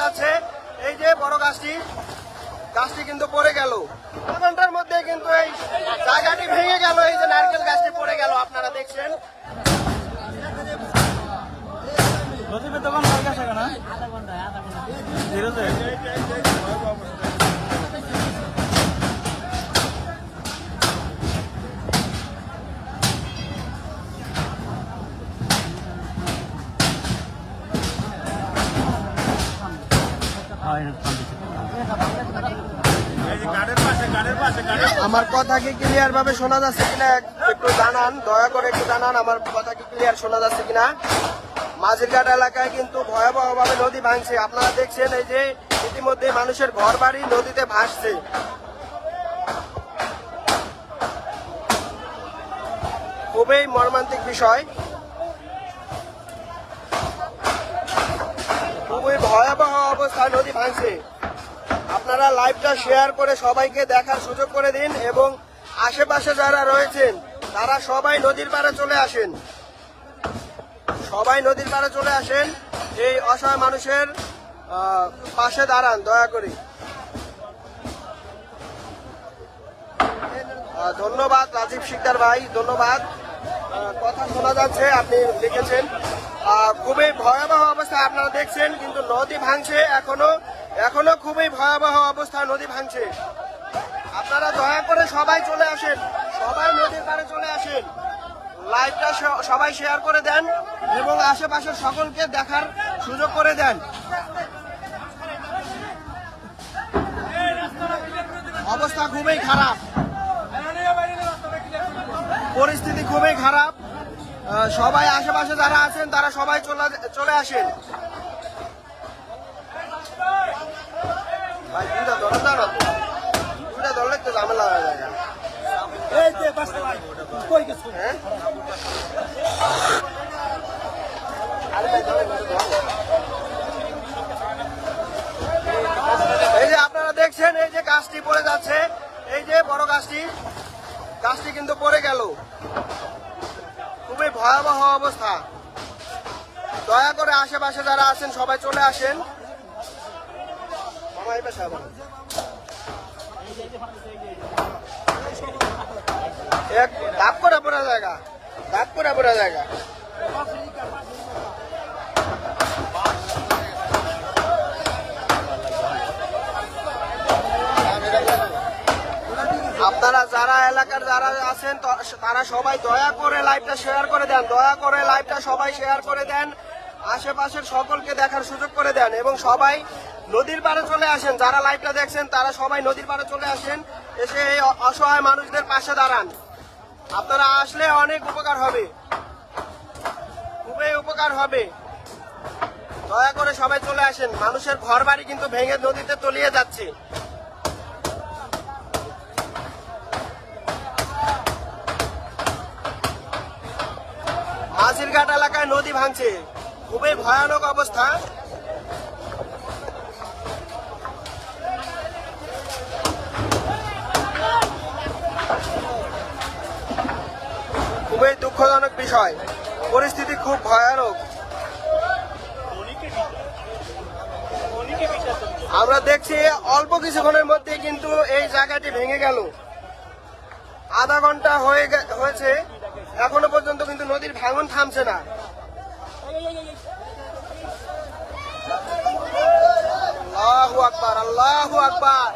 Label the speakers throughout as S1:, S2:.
S1: যাচ্ছে। এই যে বড় গাছটি গাছটি কিন্তু পড়ে গেল। ঘণ্টার মধ্যে কিন্তু এই জায়গাটি ভেঙে গেল, এই যে নারকেল গাছটি পড়ে গেল, আপনারা দেখছেন।
S2: দোকান
S1: আমার কথা কি ক্লিয়ার ভাবে শোনা যাচ্ছে কিনা এক- একটু জানান, দয়া করে একটু জানান আমার কথা কি ক্লিয়ার শোনা যাচ্ছে কিনা। মাঝিরঘাট এলাকায় কিন্তু ভয়াবহভাবে নদী ভাঙছে। আপনারা দেখছেন এই যে ইতিমধ্যে মানুষের ঘর বাড়ি নদীতে ভাসছে। খুবই মর্মান্তিক বিষয়। ভয়াবহ অবস্থায় নদী ভাঙছে। আপনারা লাইভটা শেয়ার করে সবাইকে দেখার সুযোগ করে দিন এবং আশেপাশে যারা রয়েছেন, তারা সবাই নদীর পাড়ে চলে আসেন। সবাই নদীর পাড়ে চলে আসেন, এই অসহায় মানুষের পাশে দাঁড়ান, দয়া করে। ধন্যবাদ রাজীব শিকদার ভাই, ধন্যবাদ। কথা শোনা যাচ্ছে, আপনি লিখেছেন। খুবই ভয়াবহ অবস্থা আপনারা দেখছেন, কিন্তু নদী ভাঙছে এখনও। এখনও খুবই ভয়াবহ অবস্থা নদী ভাঙছে। আপনারা দয়া করে সবাই চলে আসেন। সবাই নদীর পাড়ে চলে আসেন। লাইভটা সবাই শেয়ার করে দেন এবং আশেপাশের সকলকে দেখার সুযোগ করে দেন। অবস্থা খুবই খারাপ। পরিস্থিতি খুবই খারাপ। সবাই আশেপাশে যারা আছেন তারা সবাই চলে চলে আসেন। ভাই ধরে ধরলে তো ঝামেলা হয়ে যায়। এই যে আপনারা দেখছেন এই যে গাছটি পড়ে যাচ্ছে এই যে বড় গাছটি গাছটি কিন্তু পড়ে গেল। ভয়াবহ অবস্থা। দয়া করে আশেপাশে যারা আছেন, সবাই চলে আসেন। এক ধাপ করে পড়া জায়গা। ধাপ করে পড়া জায়গা। যারা এলাকার যারা আছেন তারা সবাই দয়া করে লাইভটা শেয়ার করে দেন। দয়া করে লাইভটা সবাই শেয়ার করে দেন। আশেপাশের সকলকে দেখার সুযোগ করে দেন এবং সবাই নদীর পাড়ে চলে আসেন। যারা লাইভটা দেখছেন, তারা সবাই নদীর পাড়ে চলে আসেন। এসে এই অসহায় মানুষদের পাশে দাঁড়ান। আপনারা আসলে অনেক উপকার হবে। খুবই উপকার হবে। দয়া করে সবাই চলে আসেন। মানুষের ঘর বাড়ি কিন্তু ভেঙে নদীতে তলিয়ে যাচ্ছে। মাঝিরঘাট এলাকায় নদী ভাঙছে। খুবই ভয়ানক অবস্থা। খুবই দুঃখজনক বিষয়। পরিস্থিতি খুব ভয়ানক। আমরা দেখছি অল্প কিছুক্ষণের মধ্যে কিন্তু এই জায়গাটি ভেঙে গেল। আধা ঘণ্টা হয়ে হয়েছে। এখনও পর্যন্ত কিন্তু নদীর ভাঙন থামছে না। আল্লাহু আকবার আল্লাহু আকবার।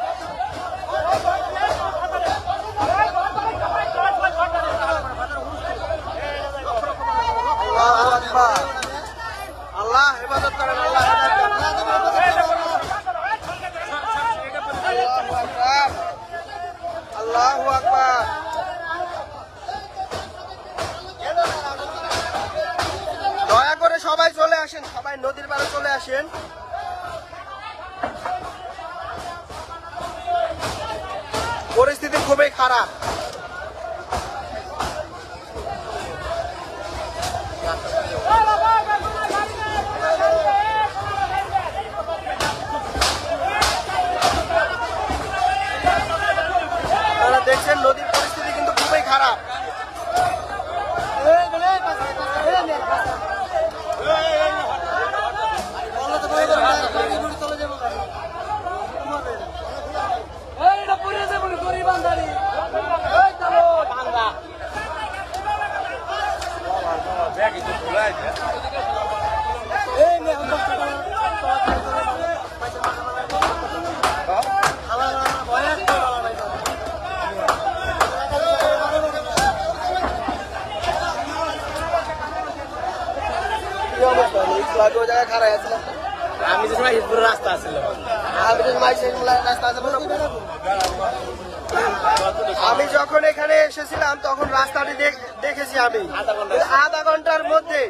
S1: আসেন সবাই নদীর পাড়ে চলে আসেন। পরিস্থিতি খুবই খারাপ আপনারা দেখছেন নদীর পরিস্থিতি কিন্তু খুবই খারাপ
S2: আমি যে সময় হিজপুরের রাস্তা ছিল।
S1: আমি রাস্তা যখন এখানে এসেছিলাম তখন রাস্তাটি দেখেছি আমি।
S2: আধা
S1: আধা ঘণ্টার মধ্যে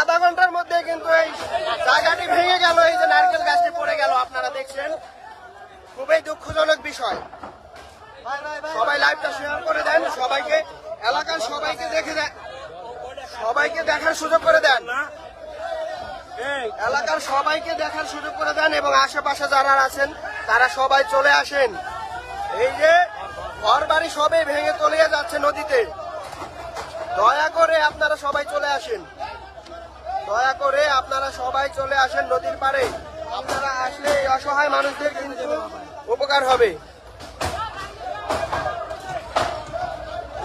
S1: আধা ঘণ্টার মধ্যে কিন্তু এই জায়গাটি ভেঙে গেল এই যে নারকেল গাছটি পড়ে গেল আপনারা দেখছেন। খুবই দুঃখজনক বিষয়। সবাই লাইভটা শেয়ার করে দেন সবাইকে এলাকার সবাইকে দেখে দেন সবাইকে দেখার সুযোগ করে দেন। এলাকার সবাইকে দেখার সুযোগ করে দেন এবং আশেপাশে যারা আছেন, তারা সবাই চলে আসেন। এই যে ঘর বাড়ি সবে ভেঙে তলিয়ে যাচ্ছে নদীতে। দয়া করে আপনারা সবাই চলে আসেন। দয়া করে আপনারা সবাই চলে আসেন নদীর পাড়ে। আপনারা আসলে এই অসহায় মানুষদের কিন্তু উপকার হবে।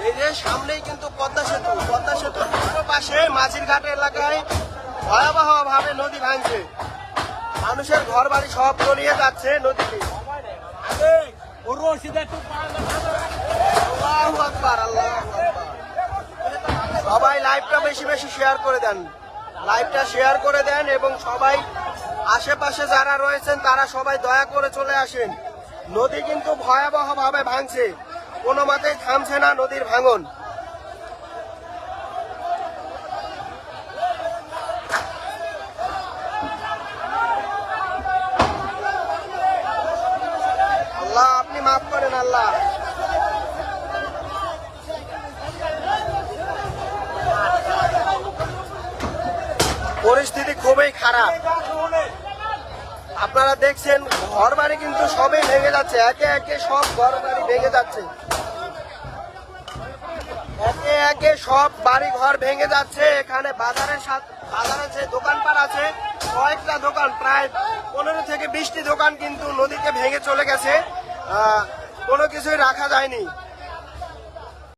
S1: এই যে, সামনেই কিন্তু পদ্মা সেতু। পদ্মা সেতুর পাশে মাঝির ঘাট এলাকায় ভয়াবহ ভাবে নদী ভাঙছে। মানুষের ঘর বাড়ি সব তলিয়ে যাচ্ছে নদীতে। সবাই লাইভটা বেশি বেশি শেয়ার করে দেন। লাইভটা শেয়ার করে দেন এবং সবাই আশেপাশে যারা রয়েছেন, তারা সবাই দয়া করে চলে আসেন। নদী কিন্তু ভয়াবহ ভাবে ভাঙছে। কোনো মতেই থামছে না নদীর ভাঙন। পরিস্থিতি খুবই খারাপ। আপনারা দেখছেন ঘর বাড়ি কিন্তু সবই ভেঙে যাচ্ছে। একে একে সব ঘর বাড়ি ভেঙে যাচ্ছে। একে একে সব বাড়ি ঘর ভেঙে যাচ্ছে। এখানে বাজারের সাথে বাজারের যে দোকানপাট আছে, কয়েকটা দোকান, প্রায় পনেরো থেকে বিশটি দোকান কিন্তু নদীতে ভেঙে চলে গেছে। কোনো কিছুই রাখা যায়নি।